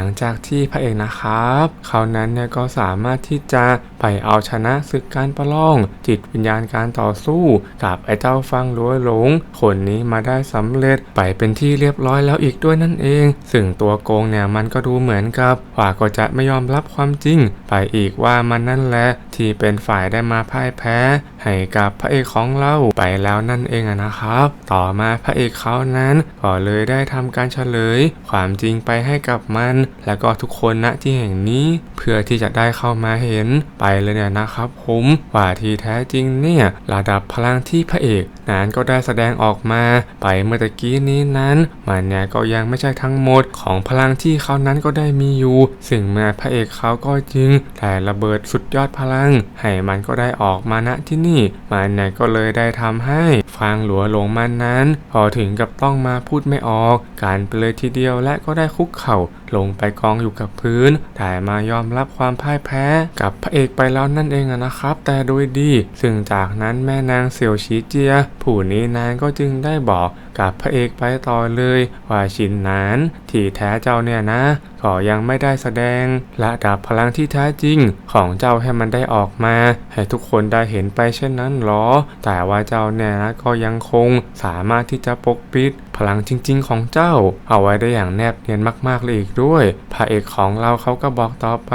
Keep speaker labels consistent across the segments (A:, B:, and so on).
A: ลังจากที่พระเอกนะครับ เขานั้นเนี่ยก็สามารถที่จะไปเอาชนะศึกการประลอง จิตวิญญาณการต่อสู้กับไอ้เจ้าฟังลัวหลงคนนี้มาได้สำเร็จไปเป็นที่เรียบร้อยแล้วอีกด้วยนั่นเอง ซึ่งตัวโกงเนี่ยมันก็ดูเหมือนกับว่าก็จะไม่ยอมรับความจริง ไปอีกว่ามันนั่นแหละที่เป็นฝ่ายได้มาพ่ายแพ้ ให้กับพระเอกของเราไปแล้วนั่นเองนะครับ ต่อมาพระเอกเขานั้นก็เลยได้ทำการเฉลย ความจริงไปให้กับมันและก็ทุกคนณที่แห่งนี้เพื่อที่จะได้เข้ามาเห็นไปเลยเนี่ยนะครับผมว่าที่แท้จริงเนี่ยระดับพลังที่พระเอกนั้นก็ได้แสดงออกมาไปเมื่อตะกี้นี้นั้น มันเนี่ยก็ยังไม่ใช่ทั้งหมดของพลังที่เขานั้นก็ได้มีอยู่ ซึ่งเมื่อพระเอกเขาก็จึงได้ระเบิดสุดยอดพลัง ให้มันก็ได้ออกมาณที่นี่มันเนี่ยก็เลยได้ทำให้ฟางหลัวหลงมันนั้น พอถึงกับต้องมาพูดไม่ออก การไปเลยทีเดียวและก็ได้คุกเข่า ลงไปกองอยู่กับพื้น แต่มายอมรับความพ่ายแพ้ กับพระเอกไปแล้วนั่นเองนะครับ แต่โดยดี ซึ่งจากนั้นแม่นางเสี่ยวชีเจีย ผู้นี้นางก็จึงได้บอกกับพระเอกไปต่อเลย ว่าชินนั้นที่แท้เจ้าเนี่ยนะ ก็ยังไม่ได้แสดงระดับพลังที่แท้จริงของเจ้าให้มันได้ออกมา ให้ทุกคนได้เห็นไปเช่นนั้นหรอ แต่ว่าเจ้าเนี่ยนะก็ยังคงสามารถที่จะปกปิดพลังจริง ๆ ของเจ้า เอาไว้ได้อย่างแนบเนียนมากๆเลยอีกด้วยพระเอกของเราเขาก็บอกต่อไป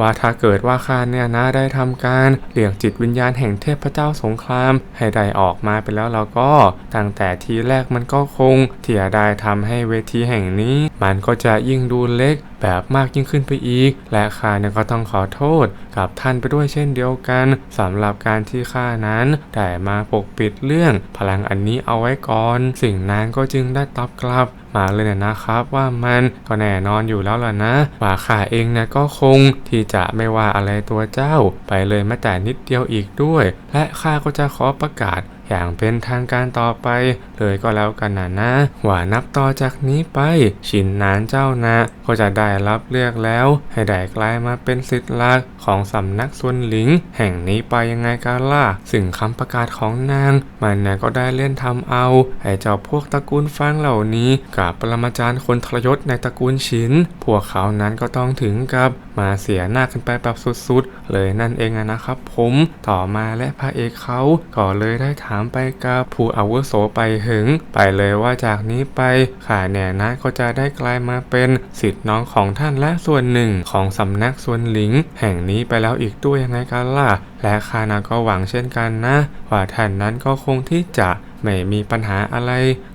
A: ว่าถ้าเกิดว่าข้าเนี่ยนะได้ทำการเรียกจิตวิญญาณแห่งเทพเจ้าสงครามให้ได้ออกมาไปแล้วเราก็ตั้งแต่ทีแรกมันก็คงที่จะได้ทำให้เวทีแห่งนี้มันก็จะยิ่งดูเล็กแบบมากยิ่งขึ้นไปอีก และข้าเนี่ยก็ต้องขอโทษกับท่านไปด้วยเช่นเดียวกันสำหรับการที่ข้านั้นได้มาปกปิดเรื่องพลังอันนี้เอาไว้ก่อน สิ่งนั้นก็จึงได้ตอบกลับมาเลยเนี่ยนะครับว่ามันก็แน่นอนอยู่แล้วล่ะนะว่าข้าเองเนี่ยก็คงที่จะไม่ว่าอะไรตัวเจ้า ไปเลยแม้แต่นิดเดียวอีกด้วย และข้าก็จะขอประกาศ อย่างเป็นทางการต่อไป เลยก็แล้วกันนะนะ ว่านับต่อจากนี้ไป ชินนานเจ้านะ ก็จะได้รับเลือกแล้ว ให้ได้กลายมาเป็นสิทธิ์หลักของสำนักส่วนหลิง แห่งนี้ไปยังไงกันล่ะซึ่งคำประกาศของนาง มันนะก็ได้เล่นทำเอา ให้เจ้าพวกตระกูลฟางเหล่านี้ กับปรมาจารย์คนทรยศในตระกูลชิน พวกเขานั้นก็ต้องถึงกับมาเสียหน้ากันไปแบบสุดๆ เลยนั่นเองนะครับผม ต่อมาและพระเอกเขาก็เลยได้ถามไปกับผู้อาวุโสไปหึง ไปเลยว่าจากนี้ไปข่าเนี่ยนะก็จะได้กลายมาเป็นสิทธิ์น้องของท่านและส่วนหนึ่งของสำนักส่วนหลิง แห่งนี้ไปแล้วอีกด้วยยังไงกันล่ะ และข้านาก็หวังเช่นกันนะ ว่าท่านนั้นก็คงที่จะ ไม่มีปัญหาอะไร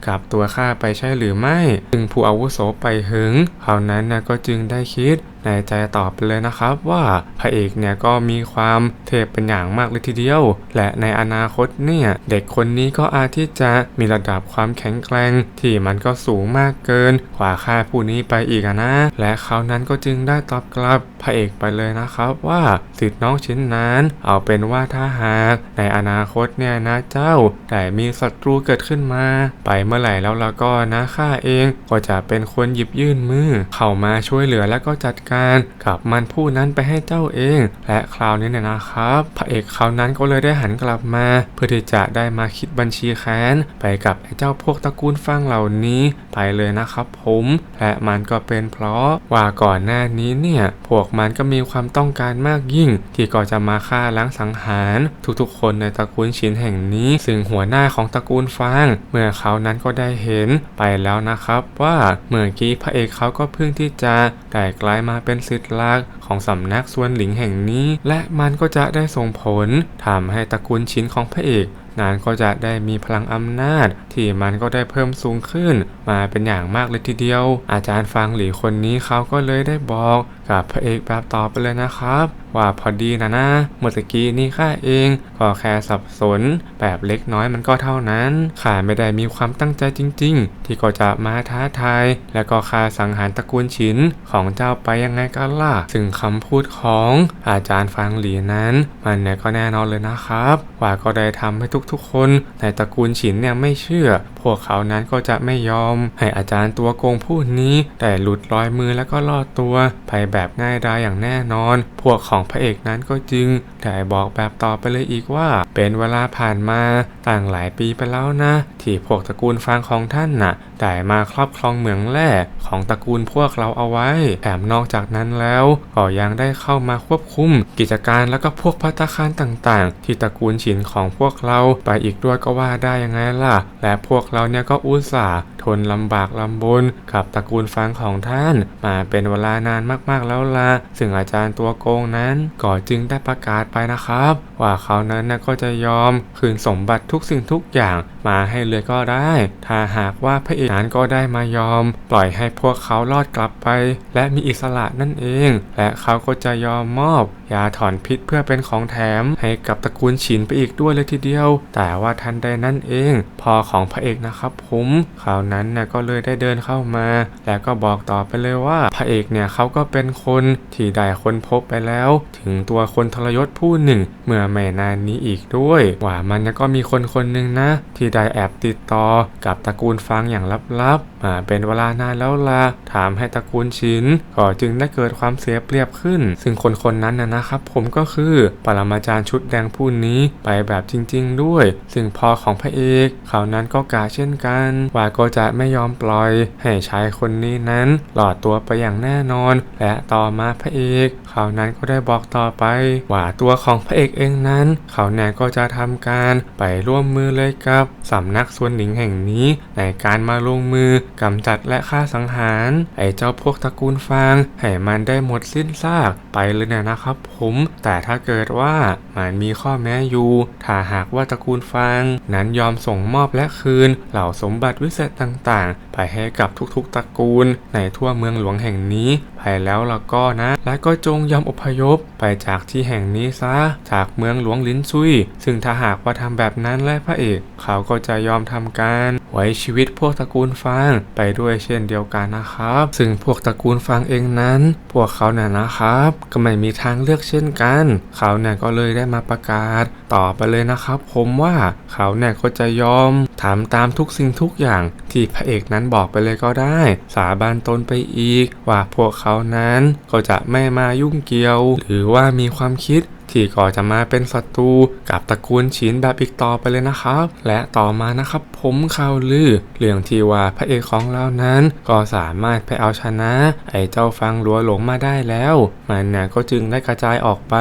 A: กับตัวข้าไปใช่หรือไม่ จึงผู้อาวุโสไปหึงเขานั้นนะก็จึงได้คิดในใจตอบไปเลยนะครับว่าพระเอกเนี่ยก็มีความเทพเป็นอย่างมากเลยทีเดียว และในอนาคตเนี่ยเด็กคนนี้ก็อาจที่จะมีระดับความแข็งแกร่งที่มันก็สูงมากเกินกว่าข้าผู้นี้ไปอีกนะ และเขานั้นก็จึงได้ตอบกลับพระเอกไปเลยนะครับว่าสิทธิ์น้องชิ้นนั้น เอาเป็นว่าถ้าหากในอนาคตเนี่ยนะเจ้าแต่มีศัตรูเกิดขึ้นมา ไปเมื่อไหร่แล้วแล้วก็นะข้าเองก็จะเป็นคนหยิบยื่นมือ เข้ามาช่วยเหลือและก็จัดการกับมันผู้นั้นไปให้เจ้าเอง และคราวนี้เนี่ยนะครับ พระเอกเขาวนั้นก็เลยได้หันกลับมา เพื่อที่จะได้มาคิดบัญชีแค้นไปกับไอ้เจ้าพวกตระกูลฟังเหล่านี้ไปเลยนะครับผม และมันก็เป็นเพราะว่าก่อนหน้านี้เนี่ยพวกมันก็มีความต้องการมากยิ่ง ที่ก็จะมาฆ่าล้างสังหาร ทุกๆ คนในตระกูลชินแห่งนี้ ซึ่งหัวหน้าของตระกูลฟาง เมื่อเขานั้นก็ได้เห็นไปแล้วนะครับว่าเมื่อกี้พระเอกเขาก็เพิ่งที่จะได้กลายมาเป็นสิทธิ์ลักของสำนักส่วนหลิงแห่งนี้ และมันก็จะได้ส่งผลทำให้ตระกูลชินของพระเอกนั้นก็จะได้มีพลังอำนาจ ที่มันก็ได้เพิ่มสูงขึ้น มาเป็นอย่างมากเลยทีเดียว อาจารย์ฟางหลีคนนี้เขาก็เลยได้บอกกับพระเอกแบบต่อไปเลยนะครับ ว่าพอดีนะนะเมื่อกี้นี่ข้าเองก็แค่สับสน แบบเล็กน้อยมันก็เท่านั้นข้าไม่ได้มีความตั้งใจจริง ๆ ที่ก็จะมาท้าทาย และก็คาสังหารตระกูลฉินของเจ้าไปยังไงกันล่ะซึ่งคำพูดของอาจารย์ฟางหลีนั้น มันเนี่ยก็แน่นอนเลยนะครับ ว่าก็ได้ทำให้ทุกๆคนในตระกูลฉินเนี่ยไม่เชื่อ พวกเขานั้นก็จะไม่ยอม ให้อาจารย์ตัวโกงผู้นี้ แต่หลุดลอยมือแล้วก็รอดตัวไปแบบง่ายดายอย่างแน่นอน พวกของพระเอกนั้นก็จึงได้บอกแบบต่อไปเลยอีกว่า เป็นเวลาผ่านมาต่างหลายปีไปแล้วนะ ที่พวกตระกูลฟางของท่านน่ะได้มาครอบครองเหมืองแร่ของตระกูลพวกเราเอาไว้แถมนอกจากนั้นแล้วก็ยังได้เข้ามาควบคุม กิจการแล้วก็พวกพัตคารต่างๆ ที่ตระกูลฉินของพวกเราไปอีกด้วยก็ว่าได้ยังไงล่ะ และพวกเราเนี่ยก็อุตส่าห์ ทนลำบากลำบนกับตระกูลฟางของท่าน มาเป็นเวลานานมากๆแล้วละซึ่งอาจารย์ตัวโกงนั้นก็จึงได้ประกาศไปนะครับ ว่าเขานั้นนะก็จะยอมคืนสมบัติทุกสิ่งทุกอย่างมาให้เลยก็ได้ ถ้าหากว่าพระเอกนั้นก็ได้มายอม ปล่อยให้พวกเขารอดกลับไป และมีอิสระนั่นเอง และเขาก็จะยอมมอบยาถอนพิษเพื่อเป็นของแถมให้กับตระกูลฉินไปอีกด้วยเลยทีเดียว แต่ว่าทันใดนั่นเอง พอของพระเอกนะครับผมครานั้นนะก็เลยได้เดินเข้ามา แล้วก็บอกต่อไปเลยว่า พระเอกเนี่ยเขาก็เป็นคนที่ได้ค้นพบไปแล้ว ถึงตัวคนทรยศผู้หนึ่ง เมื่อไม่นานนี้อีกด้วย ว่ามันก็มีคนคนหนึ่งนะ ที่ได้แอบติดต่อกับตระกูลฟางอย่างลับๆมาเป็นเวลานานแล้วล่ะถามให้ตระกูลชินก็จึงได้เกิดความเสียเปรียบขึ้น ซึ่งคนคนนั้นนะนะครับ ผมก็คือปรมาจารย์ชุดแดงผู้นี้ไปแบบจริง ๆ ด้วย ซึ่งพอของพระเอกเขานั้นก็กาเช่นกันว่าก็จะจะไม่ยอมปล่อยให้ชายคนนี้นั้นหลอดตัวไปอย่างแน่นอน และต่อมาพระเอกเขานั้นก็ได้บอกต่อไป ว่าตัวของพระเอกเองนั้น เขาแน่ก็จะทำการไปร่วมมือเลยกับสำนักส่วนหนิงแห่งนี้ ในการมาลงมือกำจัดและฆ่าสังหาร ไอ้เจ้าพวกตระกูลฟางให้มันได้หมดสิ้นซากไปเลยเนี่ยนะครับผม แต่ถ้าเกิดว่ามันมีข้อแม้อยู่ ถ้าหากว่าตระกูลฟางนั้นยอมส่งมอบและคืนเหล่าสมบัติวิเศษต่างต่างไปให้กับทุกๆตระกูล ในทั่วเมืองหลวงแห่งนี้ไปแล้วล่ะก็นะ และก็จงยอมอพยพไปจากที่แห่งนี้ซะ จากเมืองหลวงลินซุย ซึ่งถ้าหากว่าทำแบบนั้นและพระเอก เขาก็จะยอมทำการไว้ชีวิตพวกตระกูลฟางไปด้วยเช่นเดียวกันนะครับ ซึ่งพวกตระกูลฟางเองนั้น พวกเขาเนี่ยนะครับ ก็ไม่มีทางเลือกเช่นกัน เขาเนี่ยก็เลยได้มาประกาศ ต่อไปเลยนะครับ ผมว่าเขาเนี่ยก็จะยอมทำตามทุกสิ่งทุกอย่างที่พระเอกนั้นบอกไปเลยก็ได้ สาบานตนไปอีก ว่าพวกเขานั้นก็จะไม่มายุ่งเกี่ยว หรือว่ามีความคิดที่ก็จะมาเป็นศัตรูกับตระกูลชินแบบอีกต่อไปเลยนะครับ และต่อมานะครับผมข่าวลือ เรื่องที่ว่าพระเอกของเรานั้น ก็สามารถไปเอาชนะ ไอ้เจ้าฟังหลัวหลงมาได้แล้ว มันเนี่ยก็จึงได้กระจายออกไป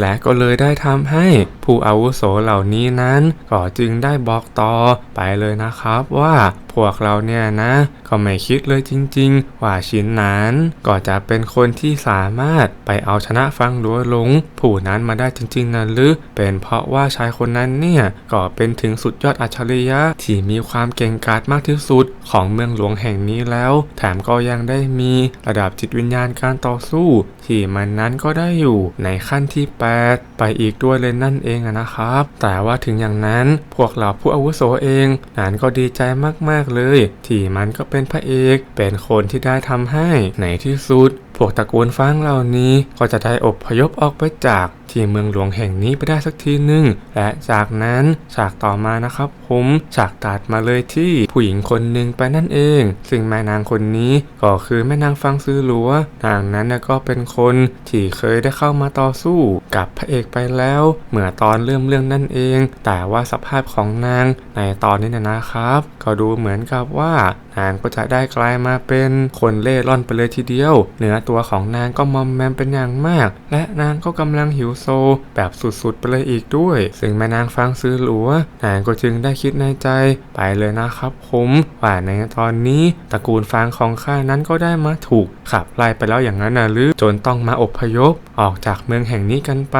A: และก็เลยได้ทำให้ผู้อาวุโสเหล่านี้นั้น ก็จึงได้บอกต่อไปเลยนะครับว่า พวกเราเนี่ยนะก็ไม่คิดเลยจริง ๆ ว่าชินนั้นก็จะเป็นคนที่สามารถไปเอาชนะฟังหลัวหลง ผู้นั้นมาได้จริง ๆนะหรือเป็นเพราะว่าชายคนนั้นเนี่ยก็เป็นถึงสุดยอดอัจฉริยะที่มีความเก่งกาจมากที่สุดของเมืองหลวงแห่งนี้แล้ว แถมก็ยังได้มีระดับจิตวิญญาณการต่อสู้ ที่มันนั้นก็ได้อยู่ในขั้นที่ 8 ไปอีกด้วยเลยนั่นเองนะครับ แต่ว่าถึงอย่างนั้นพวกเราผู้อาวุโสเองนั้นก็ดีใจมากๆเลย ที่มันก็เป็นพระเอก เป็นคนที่ได้ทำให้ในที่สุด พวกตระกูลฟางเหล่านี้ก็จะได้อพยพออกไปจากที่เมืองหลวงแห่งนี้ไปได้สักทีหนึ่งและจากนั้นฉากต่อมานะครับผมฉากตัดมาเลยที่ผู้หญิงคนหนึ่งไปนั่นเอง ซึ่งแม่นางคนนี้ก็คือแม่นางฟังซื้อหลัวนางนั้นก็เป็นคนที่เคยได้เข้ามาต่อสู้กับพระเอกไปแล้วเมื่อตอนเริ่มเรื่องนั่นเอง แต่ว่าสภาพของนางในตอนนี้นยนะครับ ก็ดูเหมือนกับว่า นางก็จะได้กลายมาเป็นคนเล่ร่อนไปเลยทีเดียว เนื้อตัวของนางก็มอมแมมเป็นอย่างมาก และนางก็กำลังหิวโซ แบบสุดๆไปเลยอีกด้วย ซึ่งแม่นางฟังซื้อหลัวนางก็จึงได้คิดในใจไปเลยนะครับผมว่าในตอนนี้ตระกูลฟางของข้านั้นก็ได้มาถูกขับไล่ไปแล้วอย่างนั้นนะหรือจนต้องมาอพยพออกจากเมืองแห่งนี้กันไป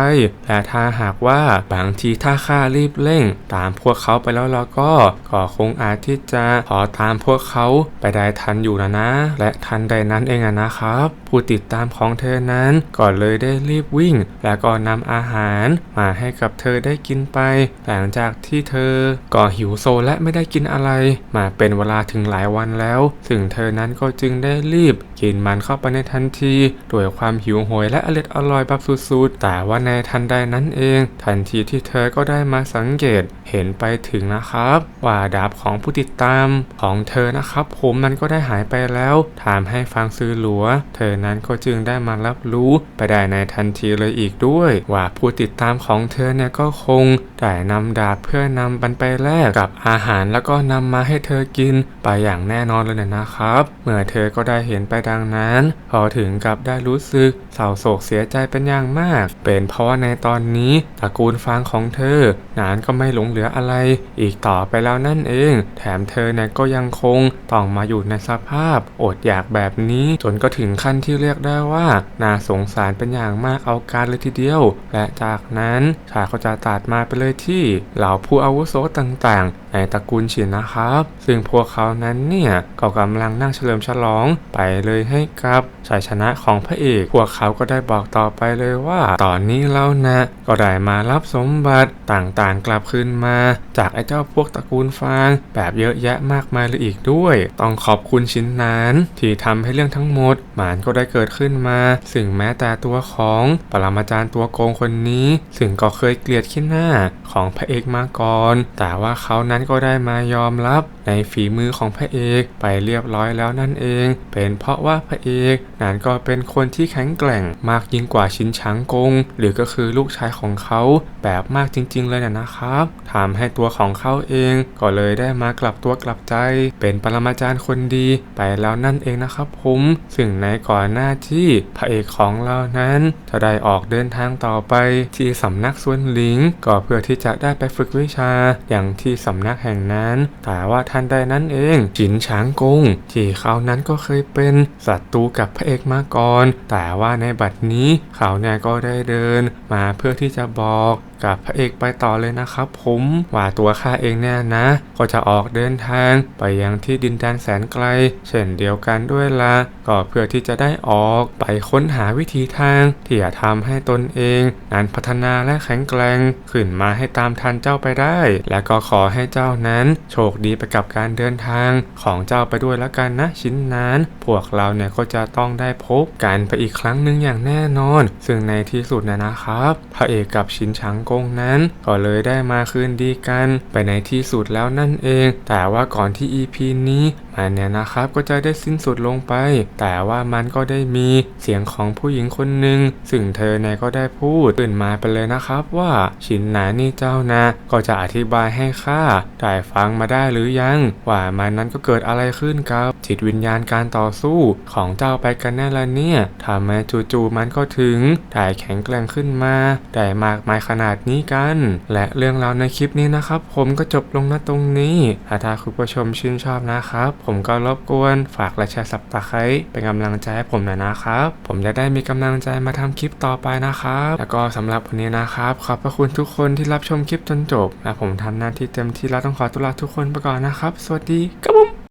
A: และถ้าหากว่าบางทีถ้าข้ารีบเร่ง ตามพวกเขาไปแล้วเราก็ก็คงอาจที่จะขอตามพวกเขาไปได้ทันอยู่นะนะ และทันใดนั้นเองอะนะครับ ผู้ติดตามของเธอนั้นก็เลยได้รีบวิ่ง และก็นำอาหารมาให้กับเธอได้กินไป หลังจากที่เธอก็หิวโซและไม่ได้กินอะไร มาเป็นเวลาถึงหลายวันแล้ว ซึ่งเธอนั้นก็จึงได้รีบกินมันเข้าไปในทันทีด้วยความหิวโหยและอร่อยอร่อยแบบสุดๆ แต่ว่าในทันใดนั้นเอง ทันทีที่เธอก็ได้มาสังเกตเห็นไปถึงนะครับ ว่าดาบของผู้ติดตามของเธอนะครับครับผมมันก็ได้หายไปแล้วทำให้ฟังซื้อหลัว เธอนั้นก็จึงได้มารับรู้ไปได้ในทันทีเลยอีกด้วย ว่าผู้ติดตามของเธอเนี่ยก็คงได้นำดาบเพื่อนำมันไปแลกกับอาหารแล้วก็นำมาให้เธอกินไปอย่างแน่นอนเลยนะครับ เมื่อเธอก็ได้เห็นไปดังนั้น พอถึงกับได้รู้สึกเศร้าโศกเสียใจเป็นอย่างมาก เป็นเพราะว่าในตอนนี้ตระกูลฟางของเธอ นานก็ไม่หลงเหลืออะไร อีกต่อไปแล้วนั่นเอง แถมเธอเนี่ยก็ยังคงต้องมาอยู่ในสภาพอดอยากแบบนี้ จนก็ถึงขั้นที่เรียกได้ว่าน่าสงสารเป็นอย่างมากเอาการเลยทีเดียว และจากนั้นชายก็จะตัดมาไปเลยที่เหล่าผู้อาวุโสต่างๆ ในตระกูลฉินนะครับ ซึ่งพวกเขานั้นเนี่ยก็กำลังนั่งเฉลิมฉลองไปเลยให้กับชัยชนะของพระเอก พวกเขาก็ได้บอกต่อไปเลยว่า ตอนนี้เรานะก็ได้มารับสมบัติต่างๆ กลับคืนมา จากไอ้เจ้าพวกตระกูลฟางแบบเยอะแยะมากมายเลยอีกด้วยต้องขอบคุณชิ้นนั้น ที่ทำให้เรื่องทั้งหมดมันก็ได้เกิดขึ้นมา ซึ่งแม้แต่ตัวของปรมาจารย์ตัวโกงคนนี้ ซึ่งก็เคยเกลียดขี้หน้าของพระเอกมาก่อน แต่ว่าเขานั้นก็ได้มายอมรับในฝีมือของพระเอกไปเรียบร้อยแล้วนั่นเอง เป็นเพราะว่าพระเอกนั้นก็เป็นคนที่แข็งแกร่งมากยิ่งกว่าชินช้างกง หรือก็คือลูกชายของเขาแบบมากจริง ๆ เลยนะนะครับทำให้ตัวของเขาเองก็เลยได้มากลับตัวกลับใจเป็นปรมาจารย์คนดีไปแล้วนั่นเองนะครับผมซึ่งในก่อนหน้าที่พระเอกของเรานั้น จะได้ออกเดินทางต่อไป ที่สำนักสวนหลิง ก็เพื่อที่จะได้ไปฝึกวิชาอย่างที่สำนักแห่งนั้น แต่ว่าทันใดนั้นเองจินช้างกง ที่เขานั้นก็เคยเป็นศัตรูกับพระเอกมาก่อน แต่ว่าในบัดนี้เขาเนี่ยก็ได้เดินมาเพื่อที่จะบอกกับพระเอกไปต่อเลยนะครับผมว่าตัวข้าเองเนี่ยนะ ก็จะออกเดินทางไปยังที่ดินแดนแสนไกล เช่นเดียวกันด้วยละก็เพื่อที่จะได้ออกไปค้นหาวิธีทาง ที่จะทำให้ตนเองนั้นพัฒนาและแข็งแกร่งขึ้นมาให้ตามทันเจ้าไปได้ และก็ขอให้เจ้านั้นโชคดีไปกับการเดินทางของเจ้าไปด้วยแล้วกันนะชิ้นนั้น พวกเราเนี่ยก็จะต้องได้พบกันไปอีกครั้งหนึ่งอย่างแน่นอน ซึ่งในที่สุดนยนะครับพระเอกกับชินชังกงนั้น ก็เลยได้มาคืนดีกันไปในที่สุดแล้วนั่นเอง แต่ว่าก่อนที่ EP นี้ มันเนี่ยนะครับก็จะได้สิ้นสุดลงไป แต่ว่ามันก็ได้มีเสียงของผู้หญิงคนหนึ่งซึ่งเธอเนี่ยก็ได้พูดตื่นมาไปเลยนะครับว่าชินนานี่เจ้านะก็จะอธิบายให้ข้าได้ฟังมาได้หรือยัง ว่ามันนั้นก็เกิดอะไรขึ้นกับ จิตวิญญาณการต่อสู้ของเจ้าไปกันแน่ละเนี่ยทำไมจู่ๆมันก็ถึงได้แข็งแกร่งขึ้นมาได้มากมายขนาดนี้กัน และเรื่องราวในคลิปนี้นะครับ ผมก็จบลงณตรงนี้ถ้าคุณผู้ชมชื่นชอบนะครับผมก็รบกวนฝากและแชร์สับตะไคร้เป็นกำลังใจให้ผมหน่อยนะครับ ผมจะได้มีกำลังใจมาทำคลิปต่อไปนะครับ แล้วก็สำหรับวันนี้นะครับ ขอบพระคุณทุกคนที่รับชมคลิปจนจบ และผมทำหน้าที่เต็มที่แล้วต้องขอตุลาทุกคนไปก่อนนะครับ สวัสดีครับผม